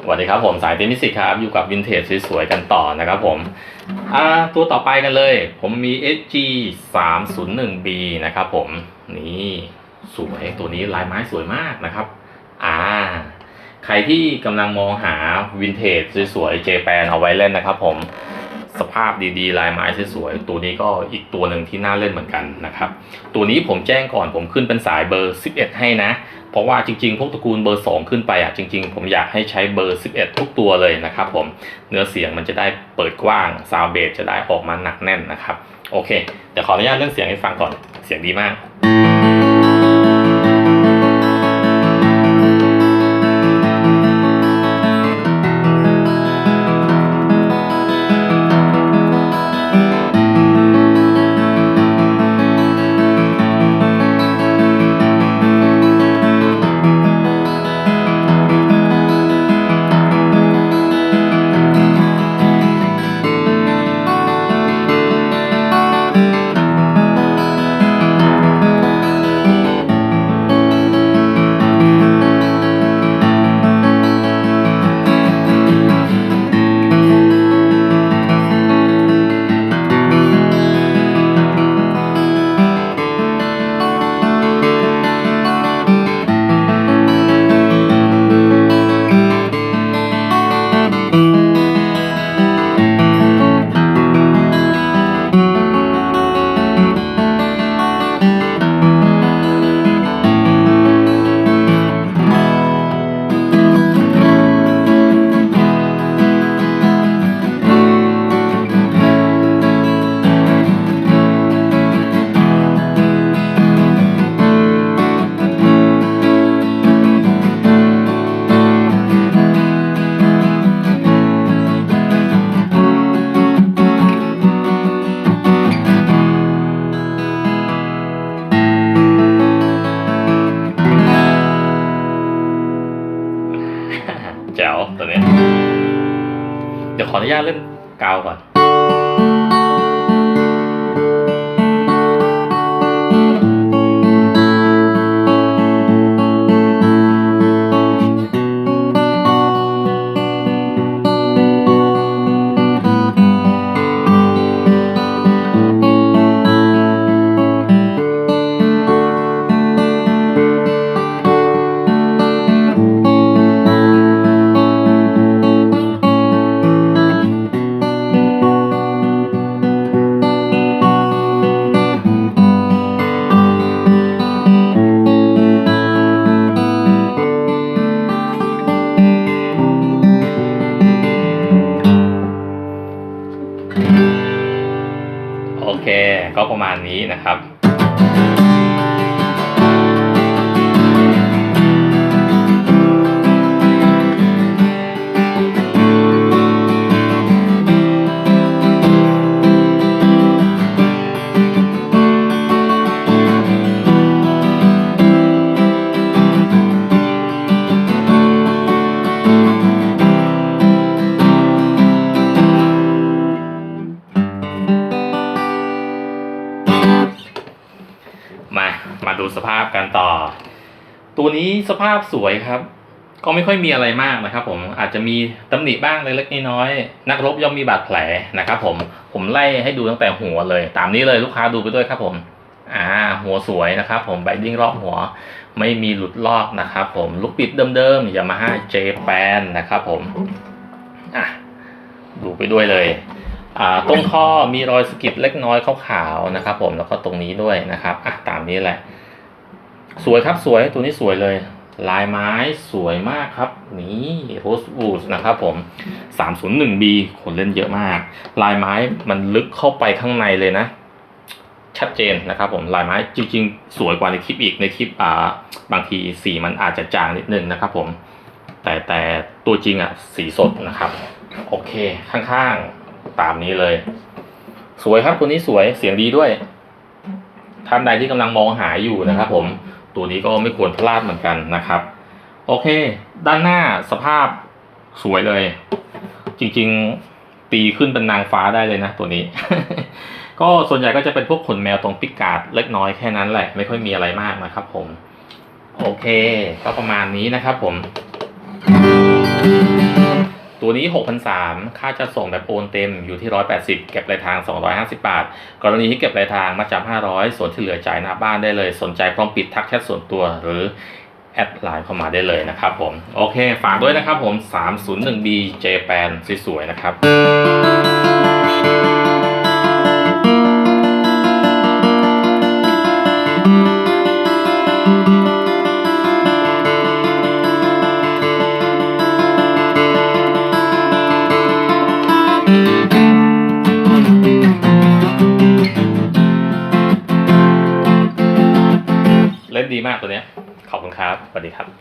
สวัสดีครับผมสายเทนนิสครับ อยู่กับวินเทจสวยๆกันต่อนะครับผมอ่าตัวต่อไปกันเลย ผมมี SG 3 0 1 B นะครับผม นี่สวยตัวนี้ลายไม้สวยมากนะครับ อ่า ใครที่กำลังมองหาวินเทจสวยๆเจแปนเอาไว้เล่นนะครับผม สภาพดีๆ ลายไม้สวยๆตัวนี้ก็อีกตัวหนึ่งที่น่าเล่นเหมือนกันนะครับ ตัวนี้ผมแจ้งก่อนผมขึ้นเป็นสายเบอร์ 11 ให้นะ เพราะว่าจริงๆ พวกตระกูลเบอร์ 2 ขึ้นไปอะจริง ๆ ผมอยากให้ใช้เบอร์ 11 ทุกตัวเลยนะครับผมเนื้อเสียงมันจะได้เปิดกว้างซาวเบสจะได้ออกมาหนักแน่นนะครับโอเคเดี๋ยวขออนุญาตเรื่องเสียงให้ฟังก่อนเสียงดีมาก เดี๋ยว ก็ประมาณนี้นะครับ มาดูสภาพกันต่อ ตัวนี้สภาพสวยครับ ก็ไม่ค่อยมีอะไรมากนะครับ ผมอาจจะมีตำหนิบ้างเล็กๆน้อยๆนักรบย่อมมีบาดแผลนะครับ ผมผมไล่ให้ดูตั้งแต่หัวเลย ตามนี้เลยลูกค้าดูไปด้วยครับ ผม อ่า หัวสวยนะครับ ผมไบดิ้งรอบหัว ไม่มีหลุดลอกนะครับ ผมลูกปิดเดิมๆยามาฮ่าเจแปนนะครับ ผมอะดูไปด้วยเลยอ่าตรงท่อมีรอยสกิดเล็กน้อยขาวๆนะครับผมแล้วก็ตรงนี้ด้วยนะครับอะตามนี้แหละ สวยครับสวยตัวนี้สวยเลย ลายไม้สวยมากครับ นี่โรสวูดนะครับผม 301B คนเล่นเยอะมาก ลายไม้มันลึกเข้าไปข้างในเลยนะ ชัดเจนนะครับผมลายไม้จริง ๆ สวยกว่าในคลิปอีกในคลิปอ่าบางทีสีมันอาจจะจางนิดนึงนะครับผมแต่แต่ตัวจริงอะสีสดนะครับ โอเคข้างๆตามนี้เลย สวยครับตัวนี้สวยเสียงดีด้วยท่านใดที่กำลังมองหาอยู่นะครับผม ตัวนี้ก็ไม่ควรพลาดเหมือนกันนะครับ โอเค ด้านหน้าสภาพสวยเลย จริงๆตีขึ้นเป็นนางฟ้าได้เลยนะตัวนี้ ก็ส่วนใหญ่ก็จะเป็นพวกขนแมวตรงปิกการ์ดเล็กน้อยแค่นั้นแหละ ไม่ค่อยมีอะไรมากนะครับผม โอเค ก็ประมาณนี้นะครับผม ตัวนี้ 6,003ค่าจะส่งแบบโอนเต็มอยู่ที่ 180 เก็บรายทาง 250 บาท กรณีที่เก็บรายทางมาจำ500 ส่วนที่เหลือจ่ายหน้าบ้านได้เลย สนใจพร้อมปิดทักแชทส่วนตัวหรือแอดไลน์เข้ามาได้เลยนะครับผม โอเค ฝากด้วยนะครับผม 301B Japan สวยๆนะครับ เล่นดีมากตัวเนี้ย ขอบคุณครับ สวัสดีครับ